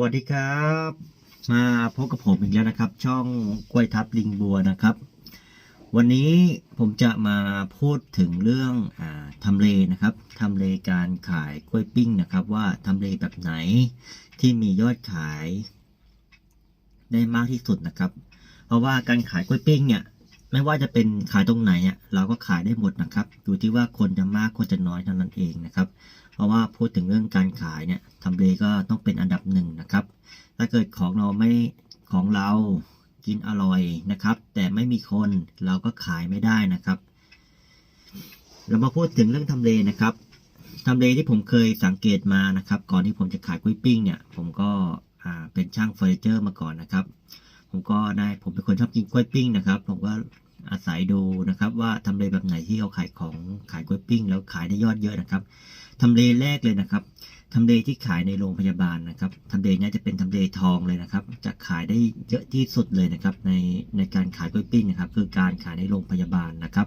วัสดีครับ มาพบกับผมอีกแล้วนะครับ ช่องกล้วยทับลิงบัวนะครับ วันนี้ผมจะมาพูดถึงเรื่องอทำเลนะครับทำเลการขายกล้วยปิ้งนะครับ ว่าทำเลแบบไหนที่มียอดขาย ได้มากที่สุดนะครับ เพราะว่าการขายกล้วยปิ้งเนี่ย ไม่ว่าจะเป็นขายตรงไหนอะเราก็ขายได้หมดนะครับอยู่ที่ว่าคนจะมากคนจะน้อยเท่านั้นเองนะครับ เพราะว่าพูดถึงเรื่องการขายเนี่ยทำเลก็ต้องเป็นอันดับหนึ่งนะครับ ถ้าเกิดของเราไม่ของเรากินอร่อยนะครับ แต่ไม่มีคนเราก็ขายไม่ได้นะครับ เรามาพูดถึงเรื่องทำเลนะครับทำเลที่ผมเคยสังเกตมานะครับ ก่อนที่ผมจะขายกล้วยปิ้งเนี่ย ผมก็อ่าเป็นช่างเฟอร์นิเจอร์มาก่อนนะครับ ผมก็ได้ผมเป็นคนชอบกินกล้วยปิ้งนะครับ ผมก็ อาศัยดูนะครับ ว่าทำเลแบบไหนที่เขาขายของขายกล้วยปิ้ง แล้วขายได้ยอดเยอะนะครับทำเลแรกเลยนะครับทำเลที่ขายในโรงพยาบาลนะครับทำเลนี้จะเป็นทำเลทองเลยนะครับ จะขายได้เยอะที่สุดเลยนะครับในในการขายกล้วยปิ้งนะครับ คือการขายในโรงพยาบาลนะครับ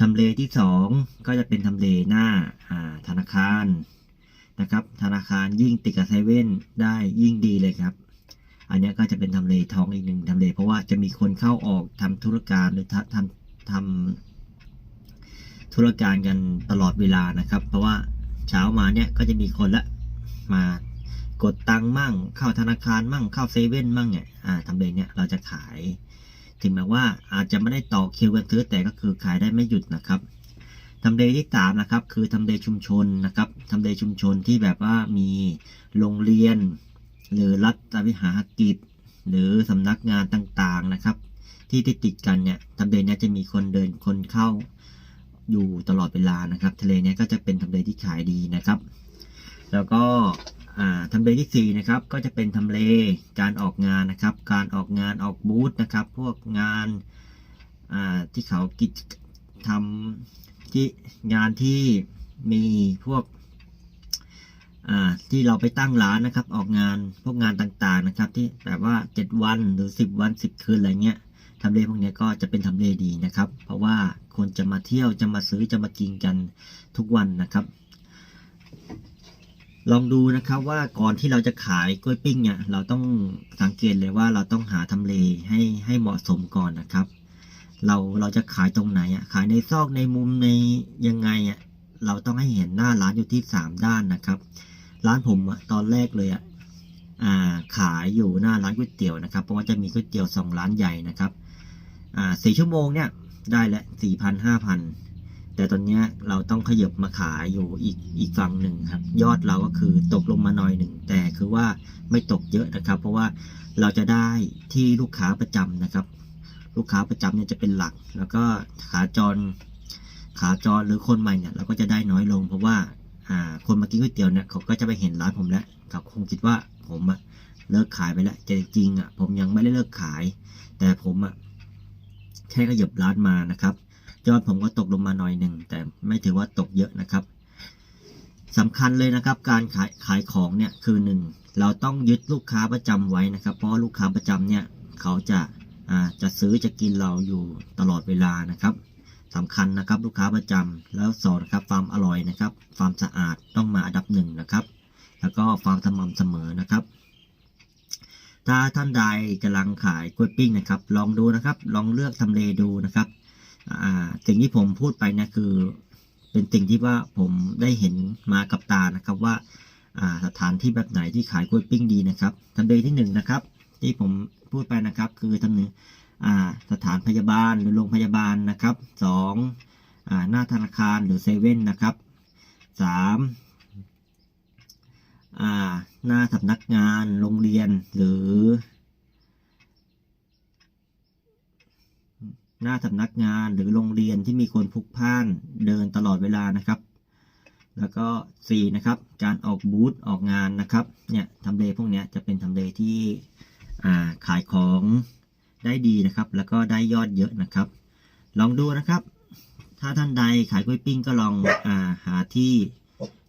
ทำเลที่สองก็จะเป็นทำเลหน้าอ่าธนาคารนะครับ ธนาคารยิ่งติดกับเซเว่นได้ยิ่งดีเลยครับ อันนี้ก็จะเป็นทำเลทองอีกหนึ่งทำเล เพราะว่าจะมีคนเข้าออกทำธุรการหรือทำทำทำธุรการกันตลอดเวลานะครับ เพราะว่าเช้ามาเนี่ยก็จะมีคนละมากดตังมั่ง เข้าธนาคารมั่งเข้าเซเว่นมั่งเนี่ยอ่าทำเลเนี่ยเราจะขาย ถึงแม้ว่าอาจจะไม่ได้ต่อคิวกันซื้อแต่ก็คือขายได้ไม่หยุดนะครับทำเลที่สามนะครับคือทำเลชุมชนนะครับทำเลชุมชนที่แบบว่ามีโรงเรียน หรือรัฐวิหารกิจ หรือสำนักงานต่างๆนะครับ ที่ติดติดกันเนี่ยทำเลเนี้ยจะมีคนเดินคนเข้าอยู่ตลอดเวลานะครับทะเลเนี้ยก็จะเป็นทำเลที่ขายดีนะครับ แล้วก็อ่าทำเลที่สี่นะครับ ก็จะเป็นทำเลการออกงานนะครับ การออกงานออกบูธนะครับ พวกงานอ่าที่เขากิจทำที่งานที่มีพวก อ่าที่เราไปตั้งร้านนะครับ ออกงานพวกงานต่างๆนะครับ ที่แบบว่า 7 วันหรือ 10 วัน 10 คืนอะไรเงี้ยทำเลพวกนี้ก็จะเป็นทำเลดีนะครับ เพราะว่าคนจะมาเที่ยวจะมาซื้อจะมากินกันทุกวันนะครับ ลองดูนะครับว่าก่อนที่เราจะขายกล้วยปิ้งเนี่ยเราต้องสังเกตเลยว่าเราต้องหาทำเลให้ให้เหมาะสมก่อนนะครับ เราเราจะขายตรงไหนอะขายในซอกในมุมในยังไงอะเราต้องให้เห็นหน้าร้านอยู่ที่สามด้านนะครับ ร้านผมอะตอนแรกเลยอะอ่าขายอยู่หน้าร้านก๋วยเตี๋ยวนะครับ เพราะว่าจะมีก๋วยเตี๋ยวสองร้านใหญ่นะครับอ่าสี่ชั่วโมงเนี่ยได้ละสี่พันห้าพันแต่ตอนเนี้ยเราต้องขยับมาขายอยู่อีกอีกฝั่งหนึ่งครับ ยอดเราก็คือตกลงมาหน่อยหนึ่ง แต่คือว่าไม่ตกเยอะนะครับ เพราะว่าเราจะได้ที่ลูกค้าประจำนะครับ ลูกค้าประจำเนี่ยจะเป็นหลัก แล้วก็ขาจร ขาจรหรือคนใหม่เนี่ยเราก็จะได้น้อยลง เพราะว่า คนมากินก๋วยเตี๋ยวเนี่ยเขาก็จะไปเห็นร้านผมแล้วเขาคงคิดว่าผมอะเลิกขายไปแล้วแต่จริงอะผมยังไม่ได้เลิกขาย แต่ผมอะแค่ขยับร้านมานะครับยอดผมก็ตกลงมาหน่อยหนึ่งแต่ไม่ถือว่าตกเยอะนะครับสำคัญเลยนะครับ การขายขายของเนี่ยคือหนึ่งเราต้องยึดลูกค้าประจำไว้นะครับ เพราะลูกค้าประจำเนี่ยเขาจะอ่าจะซื้อจะกินเราอยู่ตลอดเวลานะครับ สำคัญนะครับลูกค้าประจำแล้วสอนะครับความอร่อยนะครับความสะอาดต้องมาอันดับหนึ่งนะครับ แล้วก็ความสม่ำเสมอนะครับถ้าท่านใดกำลังขายกล้วยปิ้งนะครับ ลองดูนะครับ ลองเลือกทำเลดูนะครับอ่าสิ่งที่ผมพูดไปนะคือ เป็นสิ่งที่ว่าผมได้เห็นมากับตานะครับว่าอ่าสถานที่แบบไหนที่ขายกล้วยปิ้งดีนะครับทำเลที่หนึ่งนะครับที่ผมพูดไปนะครับคือทำเลอ่า สถานพยาบาลหรือโรงพยาบาลนะครับสองหน้าธนาคารหรือเซเว่นนะครับสามหน้าสำนักงานโรงเรียนหรือ หน้าสำนักงานหรือโรงเรียนที่มีคนพลุกพล่านเดินตลอดเวลานะครับแล้วก็สี่นะครับ การออกบูธออกงานนะครับ เนี่ยทำเลพวกนี้จะเป็นทำเลที่ขายของ ได้ดีนะครับ แล้วก็ได้ยอดเยอะนะครับ ลองดูนะครับ ถ้าท่านใดขายกล้วยปิ้งก็ลองอาหาที่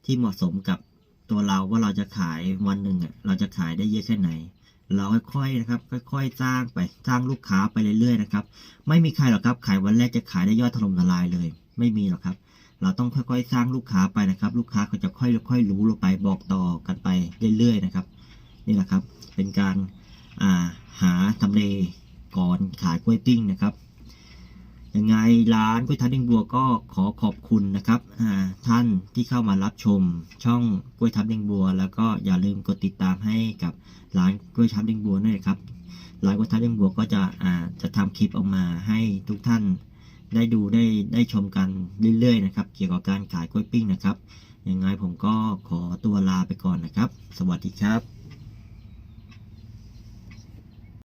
ที่เหมาะสมกับตัวเราว่าเราจะขายวันหนึ่งอะเราจะขายได้เยอะแค่ไหน เราค่อยๆนะครับ ค่อยๆสร้างไปสร้างลูกค้าไปเรื่อยๆนะครับ ไม่มีใครหรอกครับ ขายวันแรกจะขายได้ยอดถล่มทลายเลย ไม่มีหรอกครับ เราต้องค่อยๆสร้างลูกค้าไปนะครับ ลูกค้าเขาจะค่อยๆรู้ลงไปบอกต่อกันไปเรื่อยๆนะครับ นี่แหละครับ เป็นการอ่าหาทำเล ก่อนขายกล้วยปิ้งนะครับยังไงร้านกล้วยทับลิงบัวก็ขอขอบคุณนะครับท่านที่เข้ามารับชมช่องกล้วยทับลิงบัว แล้วก็อย่าลืมกดติดตามให้กับร้านกล้วยทับลิงบัวด้วยครับร้านกล้วยทับลิงบัวก็จะจะทำคลิปออกมาให้ทุกท่านได้ดูได้ได้ชมกันเรื่อยๆนะครับ เกี่ยวกับการขายกล้วยปิ้งนะครับยังไงผมก็ขอตัวลาไปก่อนนะครับ สวัสดีครับ